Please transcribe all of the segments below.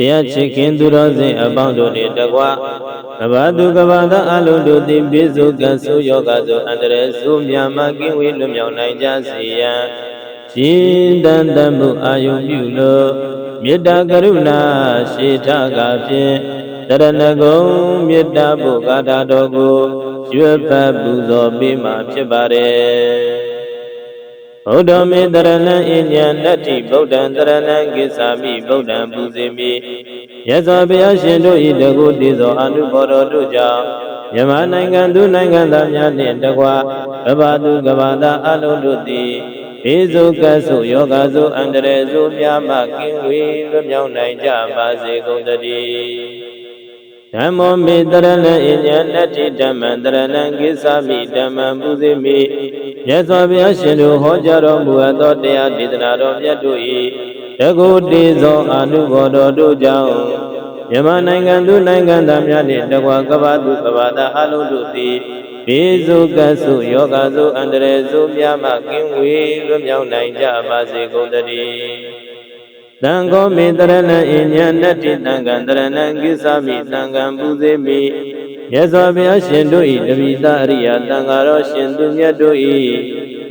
တရားချစ်ခင်သူတော်စင်အပေါင်းတို့နှင့်တကွကဘာသူကဘာသာအလုံးတို့သည်ပြည့်စုံကံဆိုယောဂဆိုအန္တရာယ်ဆိုမြမကင်းဝေးလွတ်မြောက်နိုင်ကြစေရန်ရှင်တန်တမှုအာယုံပြုလို့မေတ္တာကရုဏာရှိထကဖြင့်တရဏဂုံမေတ္တာဘုဂါထာတော်ကိုရွတ်ပတ်ပူဇော်ပေးမှာဖြစ်ပါတယ် ဘုဒ္ဓမေတရဏံအညံနတ္တိဗုဒ္ဓံတရဏံကိစ္ဆာမိဗုဒ္ဓံပူဇေမိယဇောဘုရားရှင်တို့ဤတကုတိသောအနုဘော်တော်တို့ကြောင့်မြန်မာနိုင်ငံသူနိုင်ငံသားများနှင့်တကွကမ္ဘာသူကမ္ဘာသားအလုံးတို့သည်ဘေဇုကဆုယောဂဆုအန္တရေဆုများမှကင်းဝေးလွတ်မြောက်နိုင်ကြပါစေကုန်သတည်းဓမ္မောမေတရဏံအညံနတ္တိဓမ္မံတရဏံကိစ္ဆာမိဓမ္မံပူဇေမိ မြတ်စွာဘုရားရှင်တို့ဟောကြားတော်မူအပ်သောတရားဒေသနာတော်မြတ်တို့၏တကုတေသောအာနုဘော်တော်တို့ကြောင့်မြန်မာနိုင်ငံသူနိုင်ငံသားများနှင့်တကွာကမ္ဘာသူကမ္ဘာသားအလုံးတို့သည်ဘေဇုကဆုယောဂဆုအန္တရေဆုများမှကင်းဝေးလွတ်မြောက်နိုင်ကြပါစေကုန်သတည်းတံဃောမေတရဏံအညံနတ္တိတံကံတရဏံကိစ္ဆာမိတံကံပူဇေမိ မြတ်စွာဘုရားရှင်တို့၏တပိသအရိယတန်ဃာတော်ရှင်သူမြတ်တို့၏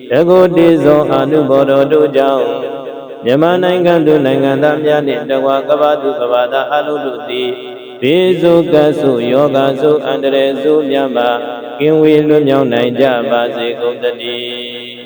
တကုတေဇောအာနုဘော်တော်တို့ကြောင့်မြန်မာနိုင်ငံသူနိုင်ငံသားများနှင့်တကွာကမ္ဘာသူကမ္ဘာသားအလုံးတို့သည်ဘေဇုကဆုယောဂဆုအန္တရေဆုမြတ်မှာကင်းဝေးလွတ်မြောက်နိုင်ကြပါစေကုန်သတည်း